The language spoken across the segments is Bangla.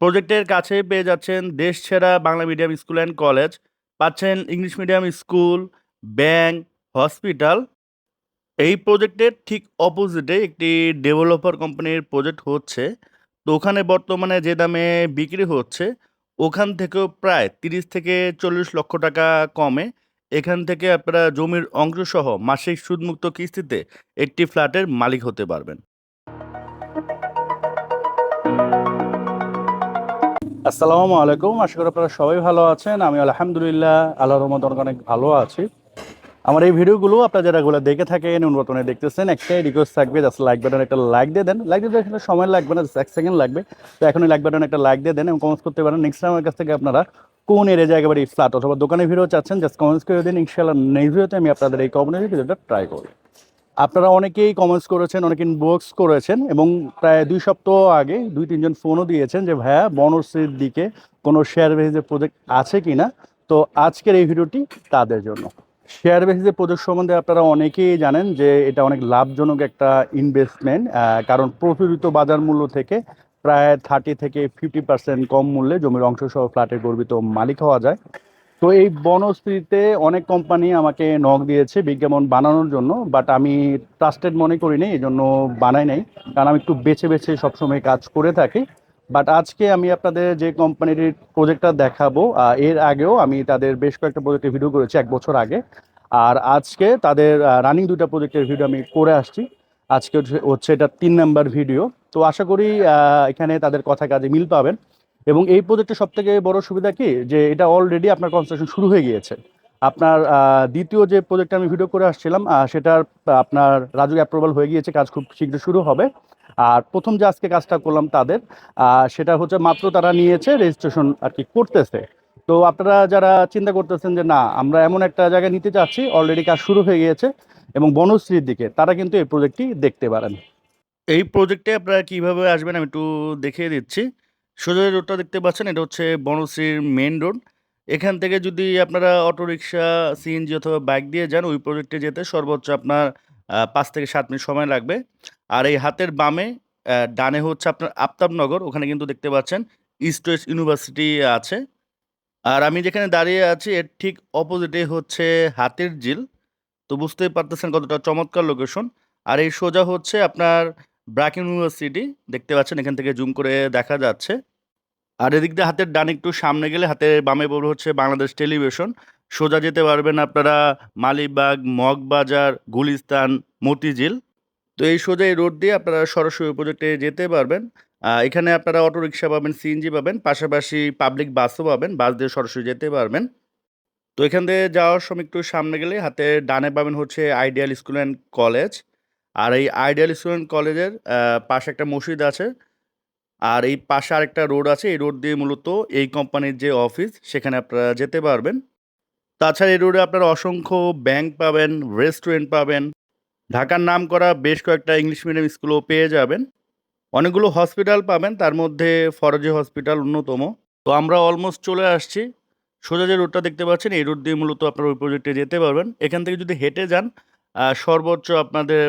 প্রজেক্টের কাছেই পেয়ে যাচ্ছেন দেশ সেরা Bangla medium school and college, পাচ্ছেন English medium school, bank, hospital. এই প্রজেক্টের ঠিক অপোজিটে একটি ডেভেলপার কোম্পানির প্রজেক্ট হচ্ছে। তো ওখানে বর্তমানে যে দামে বিক্রি হচ্ছে, ওখান থেকেও প্রায় তিরিশ থেকে চল্লিশ লক্ষ টাকা কমে। এখান থেকে আপনারা জমির অংশসহ মাসিক সুদমুক্ত কিস্তিতে একটি ফ্ল্যাটের মালিক হতে পারবেন। আসসালামু আলাইকুম। আশা করি আপনারা সবাই ভালো আছেন। আমি আলহামদুলিল্লাহ আল্লাহ রহমত অনেক ভালো আছি। আমার এই ভিডিওগুলো আপনারা যারা গুলো দেখে থাকেন অনুবর্তনে দেখতেছেন একটাই রিকোয়েস্ট থাকবে জাস্ট লাইক বাটন একটা লাইক দিয়ে দেন। লাইক দিতে এখানে সময় লাগবে না এক সেকেন্ড লাগবে। তো এখনই লাইক বাটন একটা লাইক দিয়ে দেন এবং কমেন্টস করতে পারেন। নেক্সট আমার কাছ থেকে আপনারা কোন এরিয়া একেবারে ফ্ল্যাট অথবা দোকানে ভিডিও চাচ্ছেন জাস্ট কমেন্টস করে দিন। ইনশাআল্লাহ নেক্সট ভিডিওতে আমি আপনাদের এই কমেন্টের ভিডিওটা ট্রাই করি আপনারা অনেকেই কমেন্টস করেছেন, অনেকে ইনবক্স করেছেন এবং প্রায় দুই সপ্তাহ আগে দুই তিনজন ফোনও দিয়েছেন যে, ভাইয়া, বনশ্রীর দিকে কোনো শেয়ার বেসিসের প্রজেক্ট আছে কি না তো আজকের এই ভিডিওটি তাদের জন্য। শেয়ার বেসিসের প্রজেক্ট সম্বন্ধে আপনারা অনেকেই জানেন যে, এটা অনেক লাভজনক একটা ইনভেস্টমেন্ট কারণ প্রচলিত বাজার মূল্য থেকে প্রায় থার্টি থেকে ফিফটি পার্সেন্ট কম মূল্যে জমির অংশ সহ ফ্ল্যাটের গর্বিত মালিক হওয়া যায়। তো এই বনশ্রীতে অনেক কোম্পানি আমাকে নখ দিয়েছে বিজ্ঞাপন বানানোর জন্য বাট আমি ট্রাস্টেড মনে করিনি এই জন্য বানাই নাই, কারণ আমি একটু বেছে বেছে সবসময় কাজ করে থাকি। বাট আজকে আমি আপনাদের যে কোম্পানির প্রজেক্টটা দেখাবো এর আগেও আমি তাদের বেশ কয়েকটা প্রজেক্টের ভিডিও করেছি, এক বছর আগে। আর আজকে তাদের রানিং দুইটা প্রজেক্টের ভিডিও আমি করে আসছি। আজকে হচ্ছে এটা তিন নাম্বার ভিডিও তো আশা করি এখানে তাদের কথা কাজে মিল পাবেন। এবং এই প্রজেক্টের সব থেকে বড় সুবিধা কি? যে এটা অলরেডি আপনার কনস্ট্রাকশন শুরু হয়ে গিয়েছে। আপনার দ্বিতীয় যে প্রজেক্টটা আমি ভিডিও করে আসছিলাম সেটার আপনার রাজু অ্যাপ্রুভাল হয়ে গিয়েছে, কাজ খুব শীঘ্র শুরু হবে। আর প্রথম যে আজকে কাজটা করলাম তাদের সেটা হচ্ছে মাত্র তারা নিয়েছে রেজিস্ট্রেশন আর কি করতেছে। তো আপনারা যারা চিন্তা করতেছেন যে না, আমরা এমন একটা জায়গায় নিতে চাচ্ছি অলরেডি কাজ শুরু হয়ে গিয়েছে এবং বনশ্রীর দিকে, তারা কিন্তু এই প্রজেক্টটি দেখতে পারেন। এই প্রজেক্টে আপনারা কীভাবে আসবেন আমি একটু দেখিয়ে দিচ্ছি। সোজা রোডটা দেখতে পাচ্ছেন, এটা হচ্ছে বনশ্রীর মেন রোড এখান থেকে যদি আপনারা অটোরিকশা সিএনজি অথবা বাইক দিয়ে যান, ওই প্রজেক্টে যেতে সর্বোচ্চ আপনার পাঁচ থেকে সাত মিনিট সময় লাগবে। আর এই হাতের বামে ডানে হচ্ছে আপনার আফতাবনগর, ওখানে কিন্তু দেখতে পাচ্ছেন ইস্ট ওয়েস্ট ইউনিভার্সিটি আছে। আর আমি যেখানে দাঁড়িয়ে আছি, এর ঠিক অপোজিটে হচ্ছে হাতের ঝিল তো বুঝতেই পারতেছেন কতটা চমৎকার লোকেশন আর এই সোজা হচ্ছে আপনার ব্র্যাক ইউনিভার্সিটি দেখতে পাচ্ছেন, এখান থেকে জুম করে দেখা যাচ্ছে। আর এদিক দিয়ে হাতের ডান একটু সামনে গেলে হাতের বামে পড়বে হচ্ছে বাংলাদেশ টেলিভিশন। সোজা যেতে পারবেন আপনারা মালিবাগ, মগবাজার, গুলিস্তান, মতিঝিল। তো এই সোজা এই রোড দিয়ে আপনারা সরাসরি প্রজেক্টে যেতে পারবেন। এখানে আপনারা অটো রিক্সা পাবেন সিএনজি পাবেন, পাশাপাশি পাবলিক বাসও পাবেন বাস দিয়ে সরাসরি যেতে পারবেন। তো এখান দিয়ে যাওয়ার সময় একটু সামনে গেলে হাতে ডানে পাবেন হচ্ছে আইডিয়াল স্কুল অ্যান্ড কলেজ আর এই আইডিয়াল অ্যান্ড কলেজের পাশে একটা মসজিদ আছে। আর এই পাশে আরেকটা রোড আছে, এই রোড দিয়ে মূলত এই কোম্পানির যে অফিস, সেখানে আপনারা যেতে পারবেন। তাছাড়া এই রোডে আপনারা অসংখ্য ব্যাংক পাবেন, রেস্টুরেন্ট পাবেন, ঢাকার নাম করা বেশ কয়েকটা ইংলিশ মিডিয়াম স্কুলও পেয়ে যাবেন। অনেকগুলো হসপিটাল পাবেন, তার মধ্যে ফরজি হসপিটাল অন্যতম। তো আমরা অলমোস্ট চলে আসছি। সোজা যে রোডটা দেখতে পাচ্ছেন, এই রোড দিয়ে মূলত আপনারা ওই প্রজেক্টে যেতে পারবেন। এখান থেকে যদি হেঁটে যান সর্বোচ্চ আপনাদের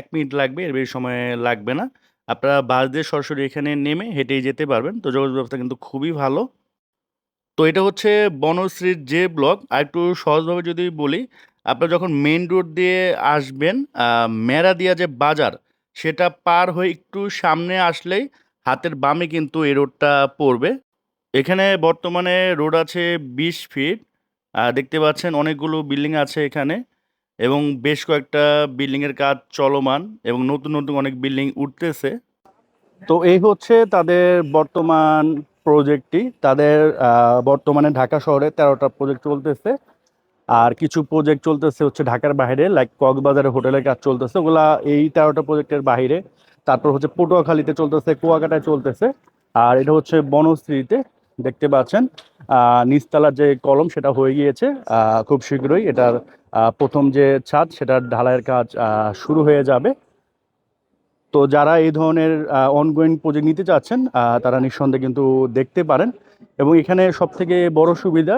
এক মিনিট লাগবে, এর বেশি সময় লাগবে না। আপনারা বাস দিয়ে সরাসরি এখানে নেমে হেঁটেই যেতে পারবেন। তো যোগাযোগ ব্যবস্থা কিন্তু খুবই ভালো। তো এটা হচ্ছে বনশ্রীর যে ব্লক, আর একটু সহজভাবে যদি বলি, আপনারা যখন মেইন রোড দিয়ে আসবেন মেরাদিয়া যে বাজার, সেটা পার হয়ে একটু সামনে আসলেই হাতের বামে কিন্তু এই রোডটা পড়বে। এখানে বর্তমানে রোড আছে বিশ ফিট। দেখতে পাচ্ছেন অনেকগুলো বিল্ডিং আছে এখানে। এবং বেশ কয়েকটা বিল্ডিংয়ের কাজ চলমান এবং নতুন নতুন অনেক বিল্ডিং উঠতেছে। তো এই হচ্ছে তাদের বর্তমান প্রজেক্টটি। তাদের বর্তমানে ঢাকা শহরে তেরোটা প্রজেক্ট চলতেছে। আর কিছু প্রজেক্ট চলতেছে হচ্ছে ঢাকার বাইরে লাইক কক্সবাজারে হোটেলের কাজ চলতেছে। ওগুলা এই তেরোটা প্রজেক্টের বাইরে। তারপর হচ্ছে পটুয়াখালীতে চলতেছে কুয়াকাটায় চলতেছে। আর এটা হচ্ছে বনশ্রীতে দেখতে পাচ্ছেন। আহ, নিচতলার যে কলম সেটা হয়ে গিয়েছে। খুব শীঘ্রই এটার প্রথম যে ছাদ, সেটার ঢালাইয়ের কাজ শুরু হয়ে যাবে। তো যারা এই ধরনের অনগোয়িং প্রজেক্ট নিতে চাচ্ছেন তারা নিঃসন্দেহে কিন্তু দেখতে পারেন। এবং এখানে সব থেকে বড় সুবিধা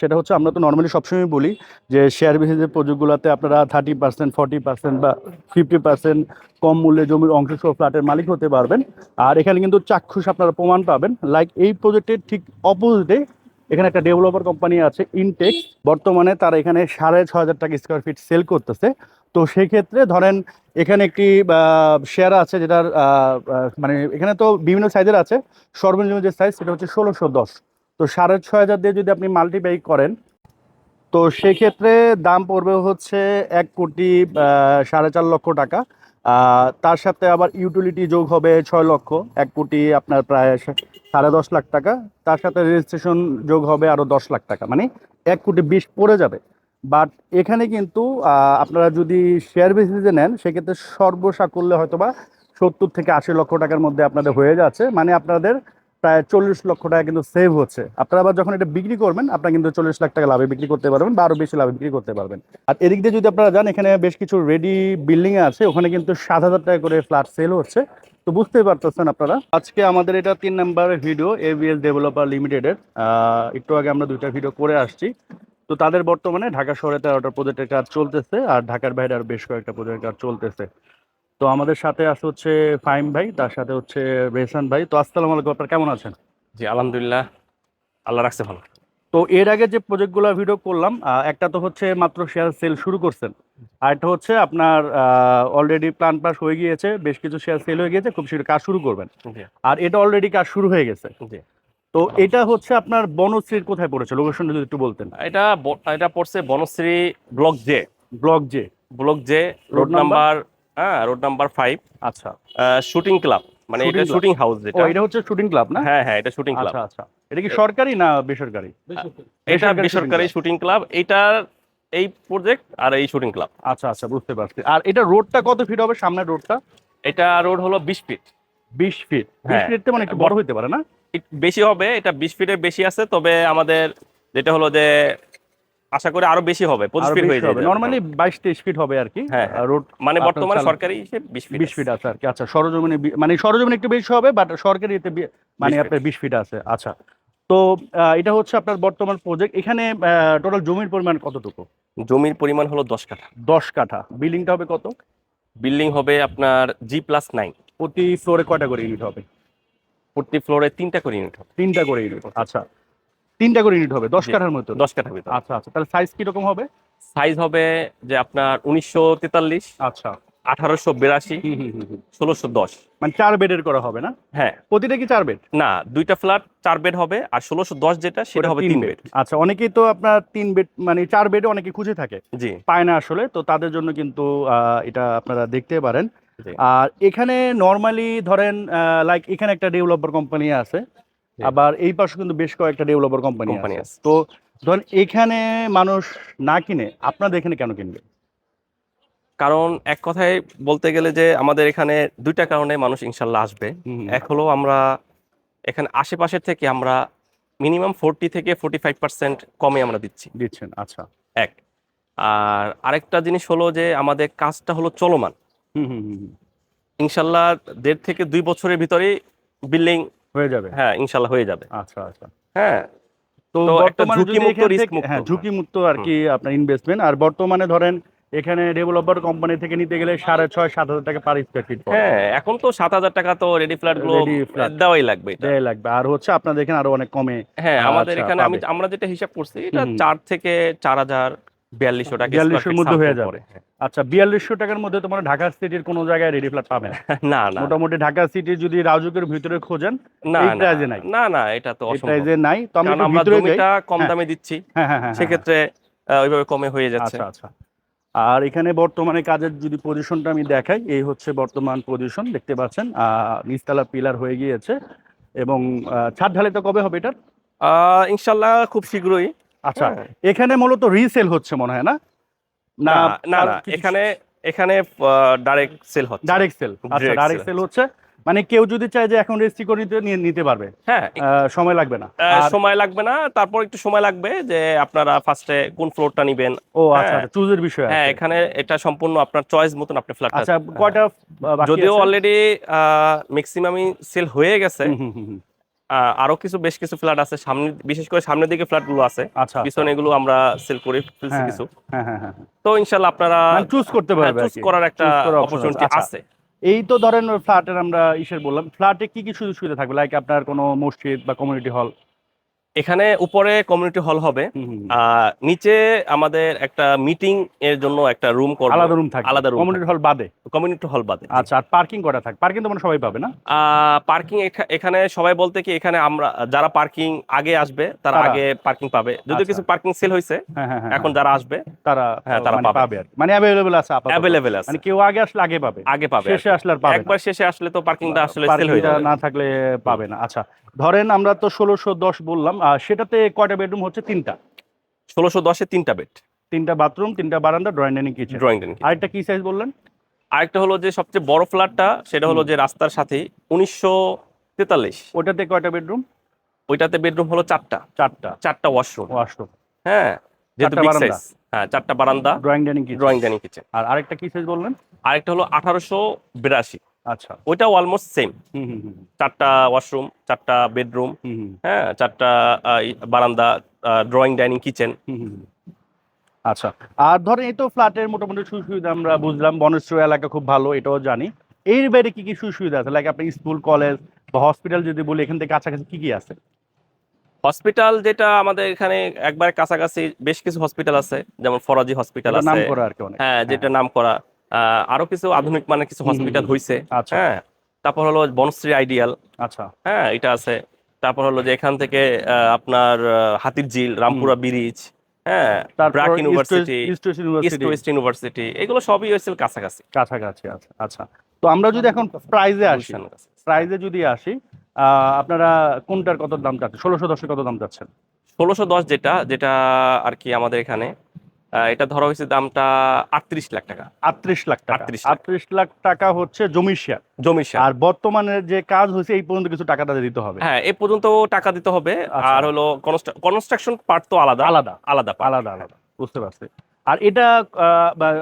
সেটা হচ্ছে আমরা তো নর্মালি সবসময় বলি যে শেয়ার বেসিসের প্রজেক্টগুলোতে আপনারা থার্টি পার্সেন্ট ফর্টি পার্সেন্ট বা ফিফটি পার্সেন্ট কম মূল্যে জমির অংশ সহ ফ্ল্যাটের মালিক হতে পারবেন। আর এখানে কিন্তু চাক্ষুষ আপনারা প্রমাণ পাবেন। লাইক এই প্রজেক্টের ঠিক অপোজিটে এখানে একটা ডেভেলপার কোম্পানি আছে ইনটেক্স বর্তমানে তারা এখানে সাড়ে ছ হাজার টাকা স্কোয়ার ফিট সেল করতেছে। তো সেই ক্ষেত্রে ধরেন, এখানে একটি শেয়ার আছে যেটার মানে এখানে তো বিভিন্ন সাইজের আছে। সর্বনিম্ন যে সাইজ সেটা হচ্ছে ষোলোশো দশ। তো সাড়ে ছ হাজার দিয়ে যদি আপনি মাল্টিপ্লাই করেন, তো সেক্ষেত্রে দাম পড়বে হচ্ছে এক কোটি সাড়ে চার লক্ষ টাকা। তার সাথে আবার ইউটিলিটি যোগ হবে ছয় লক্ষ, এক কোটি আপনার প্রায় সাড়ে দশ লাখ টাকা। তার সাথে রেজিস্ট্রেশন যোগ হবে আরও দশ লাখ টাকা মানে এক কোটি বিশ পড়ে যাবে। বাট এখানে কিন্তু আপনারা যদি শেয়ার বেসিসে নেন, সেক্ষেত্রে সর্বসাকুল্যে হয়তো বা সত্তর থেকে আশি লক্ষ টাকার মধ্যে আপনাদের হয়ে যাচ্ছে। মানে আপনাদের প্রায় চল্লিশ লক্ষ টাকা কিন্তু সেভ হচ্ছে। আপনারা আবার যখন এটা বিক্রি করবেন, আপনারা কিন্তু চল্লিশ লাখ টাকা লাভে বিক্রি করতে পারবেন বা আরও বেশি লাভে বিক্রি করতে পারবেন। আর এদিক দিয়ে যদি আপনারা যান, এখানে বেশ কিছু রেডি বিল্ডিং আছে, ওখানে কিন্তু সাত হাজার টাকা করে ফ্ল্যাট সেল হচ্ছে। তো বুঝতেই পারতেছেন আপনারা। আজকে আমাদের এটা তিন নাম্বার ভিডিও এভিএস ডেভেলপার লিমিটেডের একটু আগে আমরা দুইটা ভিডিও করে আসছি। তো তাদের বর্তমানে ঢাকা শহরে তেরোটা প্রজেক্টের কাজ চলতেছে, আর ঢাকার বাইরে আর বেশ কয়েকটা প্রজেক্টের কাজ চলতেছে। তো আমাদের সাথে আছে হচ্ছে ফাইম ভাই তার সাথে হচ্ছে রেহসান ভাই। তো আসসালামু আলাইকুম আপনারা কেমন আছেন? জি আলহামদুলিল্লাহ। আল্লাহ রাখছে ভালো। তো এর আগে যে প্রজেক্টগুলো ভিডিও করলাম একটা তো হচ্ছে মাত্র শেয়ার সেল শুরু করছেন। আর একটা হচ্ছে আপনার অলরেডি প্ল্যান পাস হয়ে গিয়েছে বেশ কিছু শেয়ার সেল হয়ে গিয়েছে খুব শীঘ্র কাজ শুরু করবেন। আর এটা অলরেডি কাজ শুরু হয়ে গেছে। তো এটা হচ্ছে আপনার বনশ্রীর কোথায় পড়েছে? লোকেশনটা যদি একটু বলতেন। এটা এটা পড়ছে Banasree block J block J block J road number হ্যাঁ রোড নাম্বার ফাইভ আচ্ছা। শুটিং ক্লাব মানে এটা শুটিং হাউস যেটা। এটা হচ্ছে শুটিং ক্লাব না? হ্যাঁ হ্যাঁ এটা শুটিং ক্লাব আচ্ছা আচ্ছা। এটা কি সরকারি না বেসরকারি? এটা বেসরকারি শুটিং ক্লাব এইটার এই প্রজেক্ট আর এই শুটিং ক্লাব আচ্ছা আচ্ছা বুঝতে পারছি। আর এটা রোডটা কত ফিট হবে সামনের রোডটা এটা রোড হলো বিশ ফিট বিশ ফিট বিশ হ্যাঁ। ফিট মানে একটু বড় হইতে পারে না? বেশি হবে এটা বিশ ফিটের বেশি আছে তবে আমাদের যেটা হলো যে আশা করি আরও বেশি হবে পঁচিশ ফিট হয়ে যাবে। নর্মালি বাইশ তেইশ ফিট হবে আর কি। হ্যাঁ, হ্যাঁ। রোড মানে বর্তমানে সরকারি বিশ ফিট বিশ ফিট আছে আর কি। আচ্ছা সরজমিনে মানে সরজমিনে একটু বেশি হবে বাট সরকারি এতে মানে আপনার বিশ ফিট আছে। আচ্ছা তো এটা হচ্ছে আপনার বর্তমান প্রজেক্ট এখানে টোটাল জমির পরিমাণ কতটুকু? জমির পরিমাণ হলো দশ কাঠা। দশ কাঠা। বিল্ডিংটা হবে কত? বিল্ডিং হবে আপনার জি প্লাস নাইন প্রতি ফ্লোরে কয়টা করে ইউনিট হবে? প্রতি ফ্লোরে তিনটা করে ইউনিট হবে। তিনটা করে ইউনিট আচ্ছা তিনটা করে ইউনিট হবে দশ কাঠার মতো। দশ কাঠা ভিতরে। আচ্ছা আচ্ছা তাহলে সাইজ কীরকম হবে? সাইজ হবে যে আপনার উনিশশো তেতাল্লিশ আচ্ছা। আঠারোশো বিরাশি। ষোলোশো দশ। মানে চার বেডের করা হবে না? হ্যাঁ। প্রতিটা কি চার বেড? না দুইটা ফ্ল্যাট চার বেড হবে আর ষোলোশো দশ যেটা সেটা হবে তিন বেড। আচ্ছা অনেকেই তো আপনার তিন বেড মানে চার বেডে অনেকে খুঁজে থাকে। জি। পায় না আসলে তো তাদের জন্য কিন্তু এটা আপনারা দেখতে পারেন। আর এখানে নর্মালি ধরেন লাইক এখানে একটা ডেভেলপার কোম্পানি আছে। আবার এই পাশে কিন্তু বেশ কয়েকটা ডেভেলপার কোম্পানি কোম্পানি আছে। তো ধরেন এখানে মানুষ না কিনে আপনাদের এখানে কেন কিনবে? কারণ এক কথায় বলতে গেলে যে আমাদের এখানে দুইটা কারণে মানুষ ইনশাল্লাহ আসবে। এক হলো আমরা এখানে আশেপাশের থেকে আমরা মিনিমাম ফোরটি থেকে ফোর্টি ফাইভ পার্সেন্ট কমে আমরা দিচ্ছি। দিচ্ছেন আচ্ছা। এক। আর আরেকটা জিনিস হলো যে আমাদের কাজটা হলো চলমান। হুম হুম হুম হুম। ইনশাল্লাহ দেড় থেকে দুই বছরের ভিতরেই বিল্ডিং হয়ে যাবে? হ্যাঁ ইনশাল্লাহ হয়ে যাবে। আচ্ছা আচ্ছা। হ্যাঁ তো একটা ঝুঁকিমুক্ত, থেকে- মুক্ত। হ্যাঁ ঝুঁকিমুক্ত আর কি আপনার ইনভেস্টমেন্ট আর বর্তমানে ধরেন এখানে ডেভেলপার কোম্পানি থেকে নিতে গেলে সাড়ে ছয় সাত হাজার টাকা পার স্কোয়ার ফিট হ্যাঁ এখন তো সাত হাজার টাকা তো রেডি ফ্ল্যাটগুলো দেওয়াই লাগবে। দেয় লাগবে। আর হচ্ছে আপনাদের এখানে আরও অনেক কমে হ্যাঁ আমাদের আচ্ছা, এখানে আমি আমরা যেটা হিসাব করছি এটা চার থেকে চার হাজার বিয়াল্লিশশো টাকা 4200 square feet মধ্যে হয়ে যাবে। আচ্ছা বিয়াল্লিশশো টাকার মধ্যে তোমার ঢাকা সিটির কোনো জায়গায় রেডি ফ্ল্যাট পাবে না? না মোটামুটি ঢাকা সিটির যদি রাজুকের ভিতরে খোঁজেন না না, নাই। না না এটা তো প্রাইজে নাই তো আমরা জমিটা কম হ্যাঁ। দামে দিচ্ছি। হ্যাঁ হ্যাঁ সেক্ষেত্রে ওইভাবে কমে হয়ে যাচ্ছে। আচ্ছা আচ্ছা। আর এখানে বর্তমানে কাজের যদি পজিশনটা আমি দেখাই এই হচ্ছে বর্তমান পজিশন দেখতে পাচ্ছেন আহ, নিচতলা পিলার হয়ে গিয়েছে এবং ছাদ ঢালাই তো কবে হবে এটা আহ, ইনশাল্লাহ খুব শীঘ্রই। আচ্ছা হ্যাঁ। এখানে মূলত রিসেল হচ্ছে মনে হয় না? না না এখানে এখানে ডাইরেক্ট সেল হচ্ছে। ডাইরেক্ট সেল আচ্ছা ডাইরেক্ট সেল হচ্ছে। মানে কেউ যদি চায় যে এখন রেজিস্ট্রি করে নিতে নিতে পারবে। হ্যাঁ সময় লাগবে না। সময় লাগবে না। তারপর একটু সময় লাগবে যে আপনারা ফার্স্টে কোন ফ্লোরটা নেবেন। ও আচ্ছা হ্যাঁ। চুজের বিষয় হ্যাঁ এখানে এটা সম্পূর্ণ আপনার চয়েস মতন আপনি ফ্ল্যাট আচ্ছা কয়টা যদিও? অলরেডি ম্যাক্সিমামই সেল হয়ে গেছে। আরও কিছু বেশ কিছু ফ্ল্যাট আছে। সামনে বিশেষ করে সামনের দিকে ফ্ল্যাটগুলো আছে। আচ্ছা। পিছনে এগুলো আমরা সেল করে ফেলছি হ্যাঁ, কিছু। হ্যাঁ হ্যাঁ তো ইনশাল্লাহ আপনারা চুজ করতে পারবেন চুজ করার একটা অপরচুনিটি আছে। আচ্ছা। আছে। এই তো ধরেন ফ্ল্যাটের আমরা ইসের বললাম। ফ্ল্যাটে কি কি সুযোগ সুবিধা থাকবে? লাইক আপনার কোনো মসজিদ বা কমিউনিটি হল এখানে উপরে কমিউনিটি হল হবে। নিচে আমাদের একটা মিটিং এর জন্য একটা রুম করব। আলাদা রুম থাকবে। আলাদা room কমিউনিটি হল বাদে? কমিউনিটি হল বাদে। আচ্ছা আর পার্কিং করা থাকবে পার্কিং তো মানে সবাই পাবে না? পার্কিং এখানে সবাই বলতে কি এখানে আমরা যারা পার্কিং আগে আসবে তারা? আগে পার্কিং পাবে। যদিও আচ্ছা। কিছু পার্কিং সেল হয়েছে হ্যাঁ হ্যাঁ এখন যারা আসবে তারা হ্যাঁ, তারা মানে পাবে। মানে অ্যাভেলেবল আছে আপাতত। অ্যাভেলেবেল আছে। মানে কেউ আগে আসলে আগে পাবে। আগে পাবে শেষে আসলে আর পাবে একবার শেষে আসলে তো পার্কিংটা আসলে সেল হয়ে যাবে। না থাকলে পাবে না। আচ্ছা ধরেন আমরা তো ষোলোশো দশ বললাম আর সেটাতে কয়টা বেডরুম হচ্ছে? তিনটা। ষোলোশো দশে তিনটা বেড তিনটা বাথরুম তিনটা বারান্দা drawing dining kitchen drawing room আরেকটা কি সাইজ বললেন? আরেকটা হলো যে সবচেয়ে বড় ফ্ল্যাটটা সেটা হলো যে রাস্তার সাথে উনিশশো তেতাল্লিশ। ওটাতে কয়টা বেডরুম ওইটাতে বেডরুম হলো চারটা। চারটা। চারটা ওয়াশরুম ওয়াশরুম হ্যাঁ যেহেতু বিগ। সাইজ হ্যাঁ চারটা বারান্দা। Drawing dining drawing dining kitchen আর আরেকটা কি সাইজ বললেন? আরেকটা হলো আঠারোশো বিরাশি। আচ্ছা। ওইটাও অলমোস্ট সেম হুম হুম হুম চারটা ওয়াশরুম চারটা বেডরুম হ্যাঁ চারটা বারান্দা ড্রয়িং ডাইনিং কিচেন। আচ্ছা আর ধরেন এই তো ফ্ল্যাটের মোটামুটি সুযোগ সুবিধা আমরা বুঝলাম বনশ্রী এলাকা খুব ভালো এটাও জানি। এর বাইরে কি কি সুযোগ সুবিধা আছে? লাইক আপনি স্কুল কলেজ বা হসপিটাল যদি বলি এখান থেকে কাছাকাছি কি কি আছে? হসপিটাল যেটা আমাদের এখানে একবার কাছাকাছি বেশ কিছু হসপিটাল আছে যেমন ফরাজি হসপিটাল আছে। করা আর কি হ্যাঁ যেটা নাম করা। আরও কিছু আধুনিক মানে কিছু হসপিটাল। হয়েছে আচ্ছা। হ্যাঁ তারপর হলো বনশ্রী আইডিয়াল। আচ্ছা। হ্যাঁ এটা আছে। তারপর হলো যে এখান থেকে আপনার হাতির ঝিল রামপুরা ব্রিজ হ্যাঁ ইউনিভার্সিটি ইস্ট ওয়েস্ট ইউনিভার্সিটি। এগুলো সবই হয়েছিল কাছাকাছি। কাছাকাছি আচ্ছা তো আমরা যদি এখন প্রাইজে আসি প্রাইজে যদি আসি আহ, আপনারা কোনটার কত দাম চাচ্ছেন? ষোলোশো দশের কত দাম চাচ্ছেন? ষোলোশো দশ যেটা যেটা আর কি আমাদের এখানে। এটা ধরা হয়েছে দামটা আটত্রিশ লাখ টাকা। আটত্রিশ লাখ টাকা। আটত্রিশ লাখ। টাকা হচ্ছে জমি শেয়ার। জমি শেয়ার। আর বর্তমানে যে কাজ হয়েছে এই পর্যন্ত কিছু টাকা তাদের দিতে হবে। হ্যাঁ এই পর্যন্ত টাকা দিতে হবে। আচ্ছা। আর হলো কনস্ট্রাকশন পার্ট তো আলাদা। আলাদা। আলাদা আলাদা আলাদা। বুঝতে পারছি। আর এটা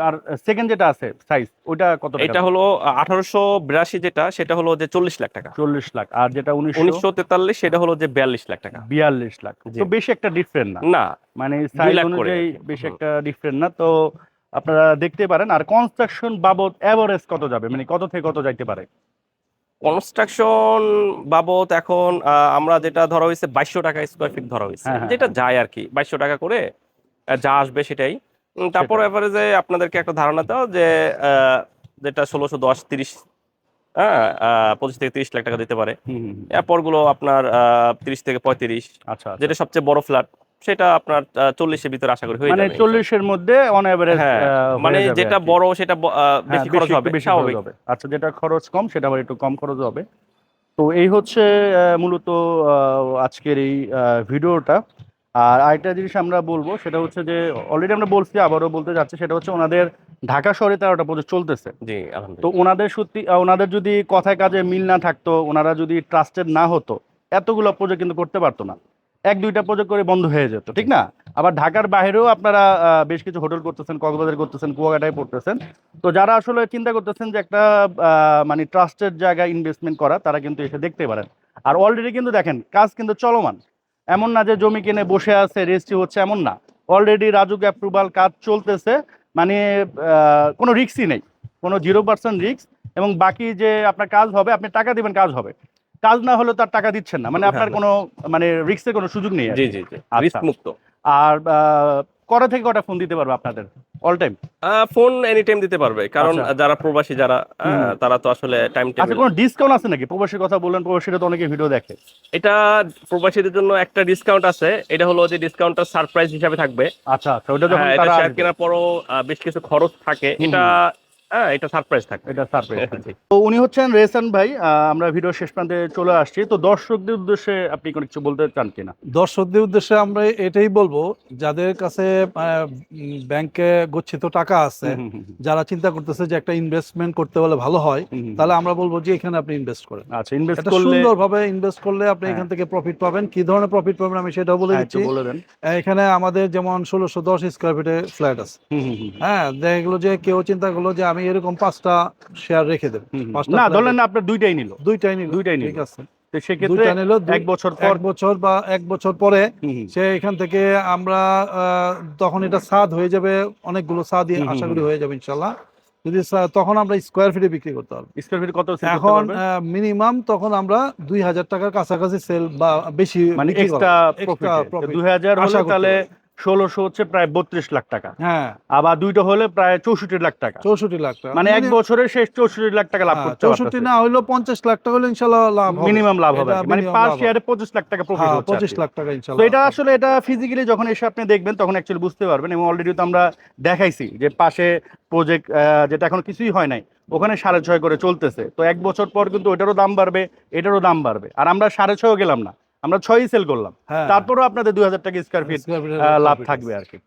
আর সেকেন্ড যেটা আছে সাইজ ওইটা কত এটা হলো আঠারোশো বিরাশি যেটা সেটা হলো যে চল্লিশ লাখ টাকা। চল্লিশ লাখ আর যেটা উনিশশো তেতাল্লিশ সেটা হলো যে বিয়াল্লিশ লাখ টাকা। বিয়াল্লিশ লাখ। তো বেশি একটা ডিফারেন্ট না? না মানে সাইজ অনুযায়ী বেশি একটা ডিফারেন্ট না। তো আপনারা দেখতে পারেন আর কনস্ট্রাকশন বাবদ এভারেজ কত যাবে? মানে কত থেকে কত যাইতে পারে? কনস্ট্রাকশন বাবদ এখন আমরা যেটা ধরা হয়েছে বাইশশো টাকা স্কোয়ার ফিট ধরা হয়েছে। হ্যাঁ, হ্যাঁ, যেটা যায় আর কি বাইশশো টাকা করে যা আসবে সেটাই। তারপর। এভারেজে আপনাদেরকে একটা ধারণা দাও যে যেটা ষোলোশো দশ তিরিশ হ্যাঁ পঁচিশ থেকে তিরিশ লাখ টাকা দিতে পারে। হুম। এরপরগুলো আপনার তিরিশ থেকে পঁয়ত্রিশ আচ্ছা আচ্ছা। যেটা সবচেয়ে বড় ফ্ল্যাট সেটা আপনার চল্লিশের ভিতরে আশা করি হয়ে মানে যাবে চল্লিশের মধ্যে অন এভারেজ হ্যাঁ, মানে যেটা বড় সেটা হ্যাঁ, বেশি খরচ হবে বেশি স্বাভাবিক। হবে। আচ্ছা যেটা খরচ কম সেটা আবার একটু কম খরচ হবে। তো এই হচ্ছে মূলত আজকের এই ভিডিওটা আর আরেকটা জিনিস আমরা বলব সেটা হচ্ছে যে অলরেডি আমরা বলছি আবারও বলতে যাচ্ছি সেটা হচ্ছে ওনাদের ঢাকা শহরে তেরোটা প্রজেক্ট চলতেছে। জি তো ওনাদের সত্যি ওনাদের যদি কথায় কাজে মিল না থাকতো ওনারা যদি ট্রাস্টেড না হতো এতগুলো প্রজেক্ট কিন্তু করতে পারতো না। এক দুইটা প্রজেক্ট করে বন্ধ হয়ে যেত ঠিক না? আবার ঢাকার বাইরেও আপনারা বেশ কিছু হোটেল করতেছেন কক্সবাজার করতেছেন কুয়াকাটায় পড়তেছেন। তো যারা আসলে চিন্তা করতেছেন যে একটা আহ, মানে ট্রাস্টেড জায়গায় ইনভেস্টমেন্ট করা তারা কিন্তু এসে দেখতে পারেন। আর অলরেডি কিন্তু দেখেন কাজ কিন্তু চলমান। এমন না যে জমি কিনে বসে আছে রেজিস্ট্রি হচ্ছে এমন না। অলরেডি রাজুক অ্যাপ্রুভাল কাজ চলতেছে মানে কোনো রিক্সই নেই কোনো জিরো পার্সেন্ট রিক্স এবং বাকি যে আপনার কাজ হবে আপনি টাকা দিবেন কাজ হবে। কাজ না হলে তার টাকা দিচ্ছেন না মানে আপনার হ্যাঁ। কোনো মানে রিক্সের কোনো সুযোগ নেই আর জি জি জি আচ্ছা। মুক্ত। আর কটা থেকে কটা ফোন দিতে পারব আপনাদের? All time phone any time দিতে পারবে। কারণ আচ্ছা। যারা প্রবাসী যারা তারা তো আসলে টাইম আচ্ছা টেবিল কোনো ডিসকাউন্ট আছে নাকি? প্রবাসীর কথা বললেন প্রবাসীরা তো অনেকে ভিডিও দেখে। এটা প্রবাসীদের জন্য একটা ডিসকাউন্ট আছে। এটা হলো যে ডিসকাউন্টটা সারপ্রাইজ হিসাবে থাকবে। আচ্ছা আচ্ছা ওটা যখন হ্যাঁ, এটা তারা কেনার পরও বেশ কিছু খরচ থাকে। এটা হ্যাঁ এটা সারপ্রাইজ থাকবে। এটা সারপ্রাইজ তো উনি হচ্ছেন রেসান ভাই আমরা ভিডিও শেষ প্রান্তে চলে আসছি। তো দর্শকদের উদ্দেশ্যে আপনি কোনো কিছু বলতে চান কিনা? দর্শকদের উদ্দেশ্যে আমরা এটাই বলব যাদের কাছে ব্যাংকে গচ্ছিত টাকা আছে হুম, হুম, হুম, যারা চিন্তা করতেছে যে একটা ইনভেস্টমেন্ট করতে হলে ভালো হয়। তাহলে আমরা বলব যে এখানে আপনি ইনভেস্ট করেন। আচ্ছা ইনভেস্ট এটা করলে সুন্দরভাবে ইনভেস্ট করলে আপনি হ্যাঁ। এখান থেকে প্রফিট পাবেন। কি ধরনের প্রফিট পাবেন আমি সেটাও বলে হ্যাঁ, দিচ্ছি। বলে দেন। এখানে আমাদের যেমন ষোলোশো দশ স্কোয়ার ফিটে ফ্ল্যাট আছে। হ্যাঁ দেখা গেলো যে কেউ চিন্তা করল যে আমি এরকম পাঁচটা শেয়ার রেখে দেবো। না flat ধরলেন না আপনার দুইটাই নিল। দুইটাই নিল দুইটাই নিল। ঠিক আছে সেক্ষেত্রে এক বছর পর বছর বা এক বছর পরে সে এখান থেকে আমরা তখন এটা সাদ হয়ে যাবে অনেকগুলো সাদ আশা করি হয়ে যাবে ইনশাল্লাহ যদি তখন আমরা স্কোয়ার ফিটে বিক্রি করতে পারব। স্কয়ার ফিট কত এখন মিনিমাম তখন আমরা দুই হাজার টাকার কাছাকাছি সেল বা বেশি মানে এক্সট্রা দুই হাজার হলে তাহলে। ষোলোশো হচ্ছে প্রায় বত্রিশ লাখ টাকা। হ্যাঁ। আবার দুইটা হলে প্রায় চৌষট্টি লাখ টাকা। চৌষট্টি লাখ টাকা। মানে এক Minimum- বছরে শেষ চৌষট্টি লাখ টাকা লাভ হ্যাঁ, করতে চৌষট্টি না হইলেও পঞ্চাশ লাখ টাকা হলে ইনশাল্লাহ লাভ মিনিমাম লাভ হবে। মানে পার শেয়ারে পঁচিশ লাখ টাকা প্রফিট হ্যাঁ, হচ্ছে পঁচিশ লাখ টাকা তো ইনশাল্লাহ এটা আসলে এটা ফিজিক্যালি যখন এসে আপনি দেখবেন তখন অ্যাকচুয়ালি বুঝতে পারবেন এবং অলরেডি তো আমরা দেখাইছি যে পাশে প্রজেক্ট যেটা এখন কিছুই হয় নাই ওখানে সাড়ে ছয় করে চলতেছে। তো এক বছর পর কিন্তু ওটারও দাম বাড়বে এটারও দাম বাড়বে। আর আমরা সাড়ে ছয় গেলাম না। আমরা ছয়ই সেল করলাম। হ্যাঁ। তারপরও আপনাদের দুই হাজার টাকা স্কোয়ার ফিট লাভ থাকবে আর কি।